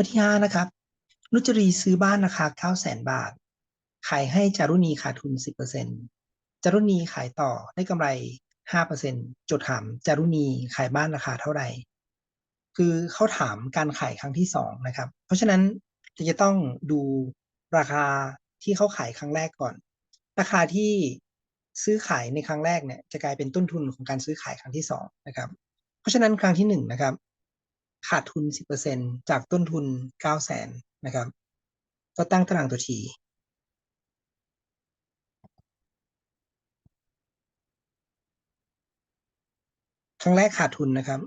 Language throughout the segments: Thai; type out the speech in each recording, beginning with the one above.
ข้อที่ห้านะครับนุจรีซื้อบ้านราคาเก้าแสนบาท ขายให้จารุณีขาดทุนสิบเปอร์เซ็นจารุณีขายต่อได้กำไรห้าเปอร์เซ็นจดถามจารุณีขายบ้านราคาเท่าไหร่ คือเขาถามการขายครั้งที่สองนะครับ เพราะฉะนั้นจะต้องดูราคาที่เขาขายครั้งแรกก่อน ราคาที่ซื้อขายในครั้งแรกเนี่ยจะกลายเป็นต้นทุนของการซื้อขายครั้งที่สองนะครับ เพราะฉะนั้นครั้งที่หนึ่งนะครับ ขาดทุนสิบเปอร์เซ็นจากต้นทุนเก้าแสนนะครับ ก็ตั้งตารางตัวทีครั้งแรกขาดทุนนะครับ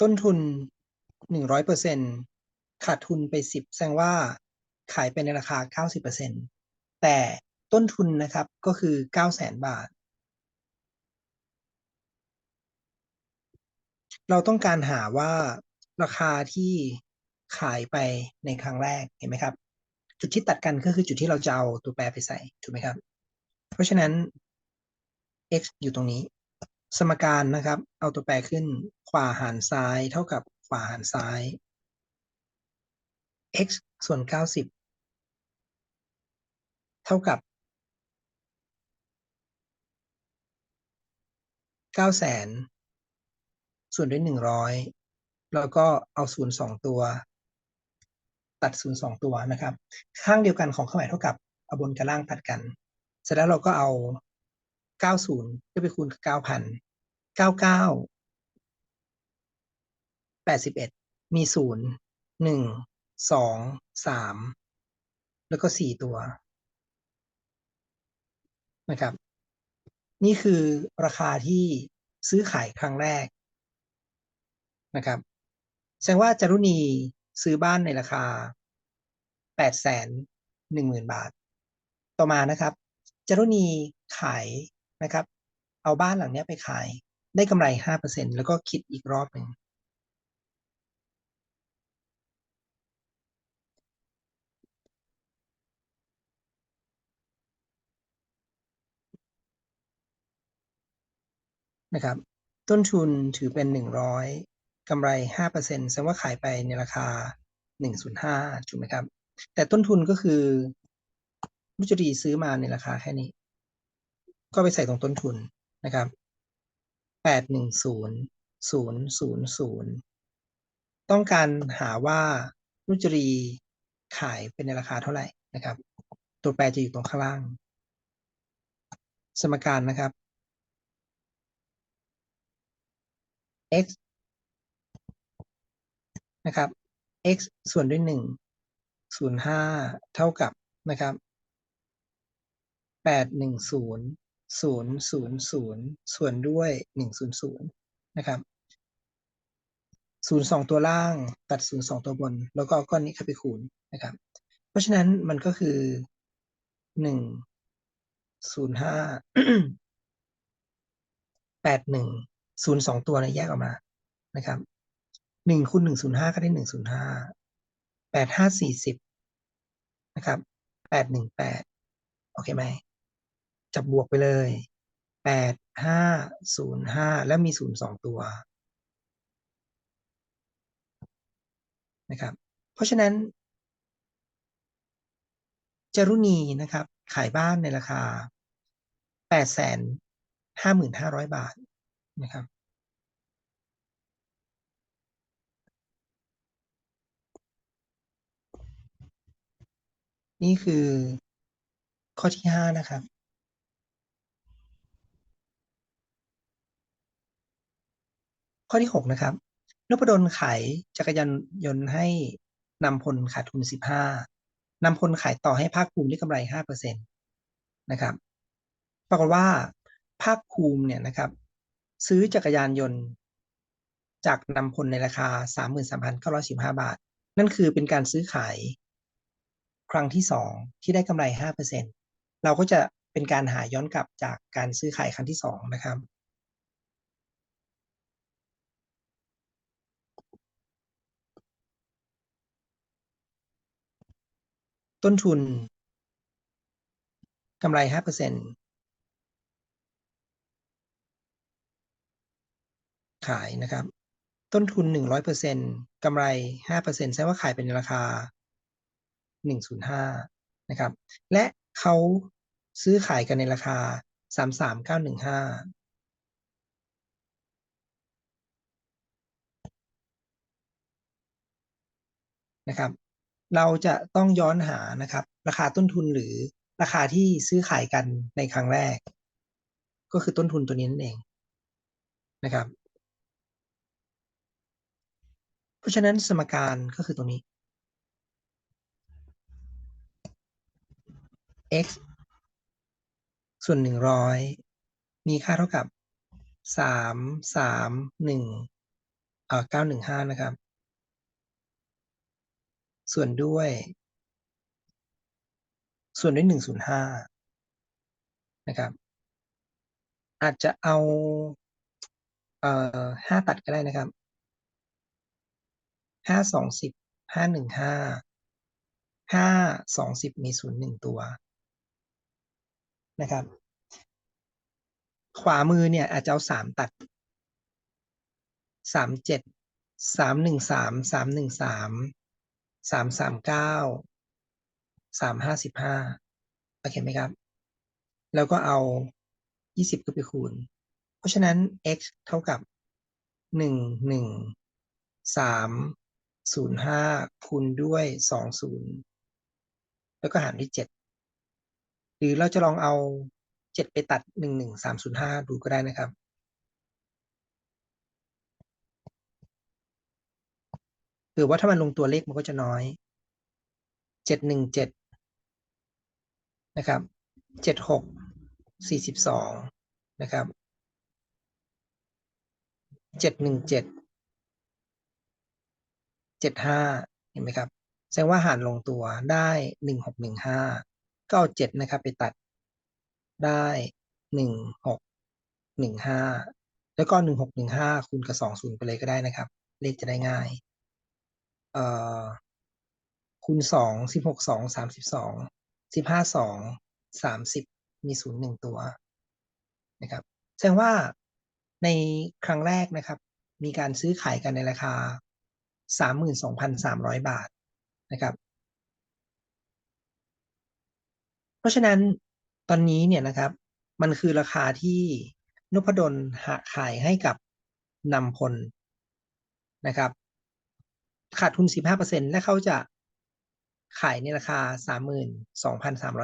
ต้นทุนหนึ่งร้อยเปอร์เซ็นขาดทุนไปสิบแสดงว่าขายไปในราคาเก้าสิบเปอร์เซ็นแต่ต้นทุนนะครับก็คือเก้าแสนบาท เราต้องการหาว่าราคาที่ขายไปในครั้งแรกเห็นไหมครับ จุดที่ตัดกันก็คือจุดที่เราจะเอาตัวแปรไปใส่ถูกไหมครับ เพราะฉะนั้น x อยู่ตรงนี้ สมการนะครับ เอาตัวแปรขึ้นขวาหารซ้ายเท่ากับขวาหารซ้าย x ส่วนเก้าสิบเท่ากับเก้าแสน ส่วนด้วยหนึ่งร้อยแล้วก็เอาศูนย์สองตัว ตัดศูนย์สองตัวนะครับ ข้างเดียวกันของเครื่องหมายเท่ากับเอาบนกับล่างตัดกัน เสร็จแล้วเราก็เอาเก้าศูนย์ก็ไปคูณกับเก้าพันเก้าเก้าแปดสิบเอ็ดมีศูนย์หนึ่งสองสามแล้วก็สี่ตัวนะครับ นี่คือราคาที่ซื้อขายครั้งแรก นะครับแสดงว่าจารุณีซื้อบ้านในราคาแปดแสนหนึ่งหมื่นบาท ต่อมานะครับจารุณีขายนะครับ เอาบ้านหลังนี้ไปขายได้กำไรห้าเปอร์เซ็นแล้วก็คิดอีกรอบหนึ่งนะครับ ต้นทุนถือเป็นหนึ่งร้อย กำไรห้าเปอร์เซ็นแสดงว่าขายไปในราคาหนึ่งศูนย์ห้าถูกไหมครับ แต่ต้นทุนก็คือมุจรีซื้อมาในราคาแค่นี้ ก็ไปใส่ตรงต้นทุนนะครับแปดหนึ่งศูนย์ศูนย์ศูนย์ศูนย์ต้องการหาว่ามุจรีขายเป็นในราคาเท่าไหร่นะครับ ตัวแปรจะอยู่ตรงข้างล่าง สมการนะครับ x นะครับ x ส่วนด้วยหนึ่งศูนย์ห้าเท่ากับนะครับแปดหนึ่งศูนย์ศูนย์ศูนย์ศูนย์ส่วนด้วยหนึ่งศูนย์ศูนย์นะครับศูนย์สองตัวล่างตัดศูนย์สองตัวบน แล้วก็เอาก้อนนี้เข้าไปคูณนะครับ เพราะฉะนั้นมันก็คือหนึ่งศูนย์ห้าแปดหนึ่งศูนย์สองตัวเนี่ยแยกออกมานะครับ หนึ่งคูณหนึ่งศูนย์ห้าก็ได้หนึ่งศูนย์ห้าแปดห้าสี่สิบนะครับแปดหนึ่งแปดโอเคไหมจับบวกไปเลยแปดห้าศูนย์ห้าแล้วมีศูนย์สองตัวนะครับ เพราะฉะนั้น จรุณีนะครับ ขายบ้านในราคาแปดแสนห้าหมื่นห้าร้อยบาทนะครับ นี่คือข้อที่ห้านะครับ ข้อที่หกนะครับนพดลขายจักรยานยนต์ให้นำพลขาดทุนสิบห้านำพลขายต่อให้ภาคภูมิได้กำไรห้าเปอร์เซ็นตนะครับ ปรากฏว่าภาคภูมิเนี่ยนะครับ ซื้อจักรยานยนต์ จากนำพลในราคาสามหมื่นสามพันเก้าร้อยสิบห้าบาท นั่นคือเป็นการซื้อขาย ครั้งที่สองที่ได้กำไรห้าเปอร์เซ็นเราก็จะเป็นการหาย้อนกลับจากการซื้อขายครั้งที่สองนะครับ ต้นทุนกำไรห้าเปอร์เซ็นขายนะครับ ต้นทุนหนึ่งร้อยเปอร์เซ็นกำไรห้าเปอร์เซ็นแสดงว่าขายเป็นราคา หนึ่งศูนย์ห้านะครับ และเขาซื้อขายกันในราคาสามสามเก้าหนึ่งห้านะครับเราจะต้องย้อนหานะครับ ราคาต้นทุนหรือราคาที่ซื้อขายกันในครั้งแรก ก็คือต้นทุนตัวนี้นั่นเองนะครับ เพราะฉะนั้นสมการก็คือตรงนี้ x ส่วนหนึ่งร้อยมีค่าเท่ากับสามสามหนึ่งเอ่อเก้าหนึ่งห้านะครับ ส่วนด้วย ส่วนด้วยหนึ่งศูนย์ห้านะครับ อาจจะเอาเอ่อห้าตัดก็ได้นะครับห้าสองสิบห้าหนึ่งห้าห้าสองสิบมีศูนย์หนึ่งตัว นะครับ ขวามือเนี่ยอาจจะเอาสามตัดสามเจ็ดสามหนึ่งสามสามหนึ่งสามสามสามเก้าสามห้าสิบห้าโอเคไหมครับ แล้วก็เอายี่สิบก็ไปคูณ เพราะฉะนั้น x เท่ากับหนึ่งหนึ่งสามศูนย์ห้าคูณด้วยสองศูนย์แล้วก็หารด้วยเจ็ด หรือเราจะลองเอาเจ็ดไปตัดหนึ่งหนึ่งสามศูนย์ห้าดูก็ได้นะครับ หรือว่าถ้ามันลงตัวเลขมันก็จะน้อยเจ็ดหนึ่งเจ็ดนะครับเจ็ดหกสี่สิบสองนะครับเจ็ดหนึ่งเจ็ดเจ็ดห้าเห็นไหมครับ แสดงว่าหารลงตัวได้หนึ่งหกหนึ่งห้า ก็เอาเจ็ดนะครับไปตัดได้หนึ่งหกหนึ่งห้าแล้วก็หนึ่งหกหนึ่งห้าคูณกับสองศูนย์ไปเลยก็ได้นะครับ เลขจะได้ง่าย เอ่อคูณสองสิบหกสองสามสิบสองสิบห้าสองสามสิบมีศูนย์หนึ่งตัวนะครับ แสดงว่าในครั้งแรกนะครับ มีการซื้อขายกันในราคาสามหมื่นสองพันสามร้อยบาทนะครับ เพราะฉะนั้นตอนนี้เนี่ยนะครับ มันคือราคาที่นพดลหาขายให้กับนำพลนะครับ ขาดทุน 15%และเขาจะขายในราคา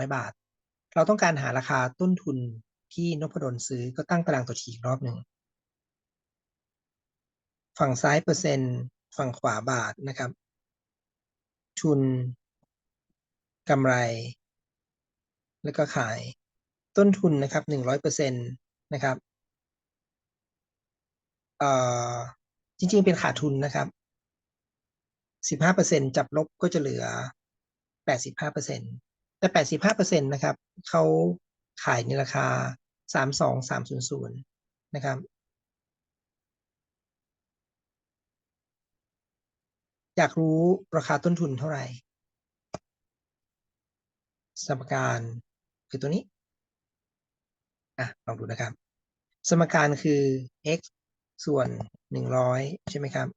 32,300 บาท เราต้องการหาราคาต้นทุนที่นพดลซื้อก็ตั้งตารางตัวฉีกรอบหนึ่ง ฝั่งซ้ายเปอร์เซ็นต์ ฝั่งขวาบาทนะครับ ทุนกำไร แล้วก็ขายต้นทุนนะครับ100%นะครับเอ่อจริงๆเป็นขาดทุนนะครับ15%จับลบก็จะเหลือ85%แต่85%นะครับเขาขายในราคา32300นะครับ อยากรู้ราคาต้นทุนเท่าไหร่สมการ คือตัวนี้อะลองดูนะครับ สมการคือ x ส่วนหนึ่งร้อยใช่ไหมครับ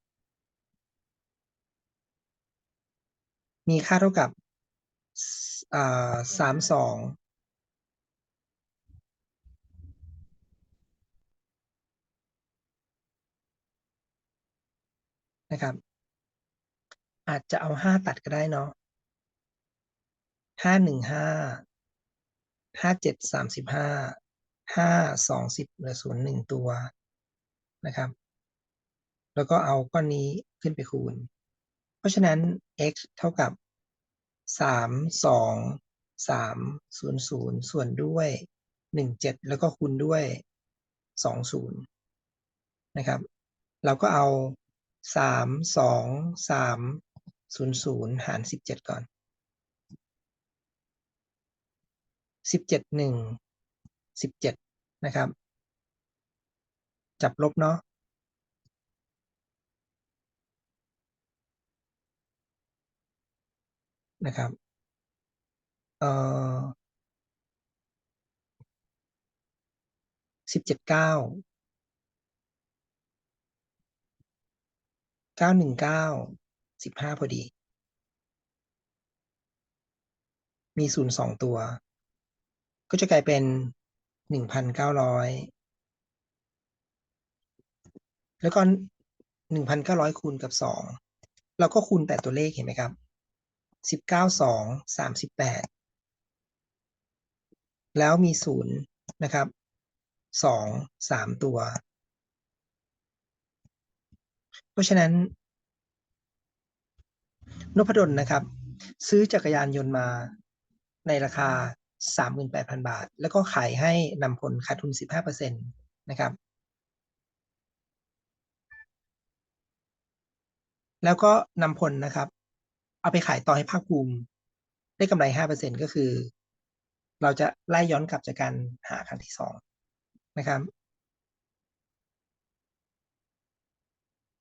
มีค่าเท่ากับสามสองนะครับ อาจจะเอาห้าตัดก็ได้เนาะห้าหนึ่งห้า ห้าเจ็ดสามสิบห้าห้าสองสิบเหลือศูนย์หนึ่งตัวนะครับ แล้วก็เอาก้อนนี้ขึ้นไปคูณ เพราะฉะนั้น x เท่ากับสามสองสามศูนย์ศูนย์ส่วนด้วยหนึ่งเจ็ดแล้วก็คูณด้วยสองศูนย์นะครับ เราก็เอาสามสองสามศูนย์ศูนย์หารสิบเจ็ดก่อน สิบเจ็ดหนึ่งสิบเจ็ดนะครับ จับลบเนาะนะครับเอ่อสิบเจ็ดเก้าเก้าหนึ่งเก้าสิบห้าพอดี มีศูนย์สองตัว ก็จะกลายเป็นหนึ่งพันเก้าร้อยแล้วก็หนึ่งพันเก้าร้อยคูณกับสองเราก็คูณแปดตัวเลขเห็นไหมครับสิบเก้าสองสามสิบแปดแล้วมีศูนย์นะครับสองสามตัว เพราะฉะนั้นนพดลนะครับ ซื้อจักรยานยนต์มาในราคา 38,000 บาท แล้วก็ขายให้นำผลขาดทุน 15%นะครับ แล้วก็นำผลนะครับ เอาไปขายต่อให้ภาคภูมิ ได้กำไร 5%ก็คือ เราจะไล่ย้อนกลับจากการหาครั้งที่สองนะครับ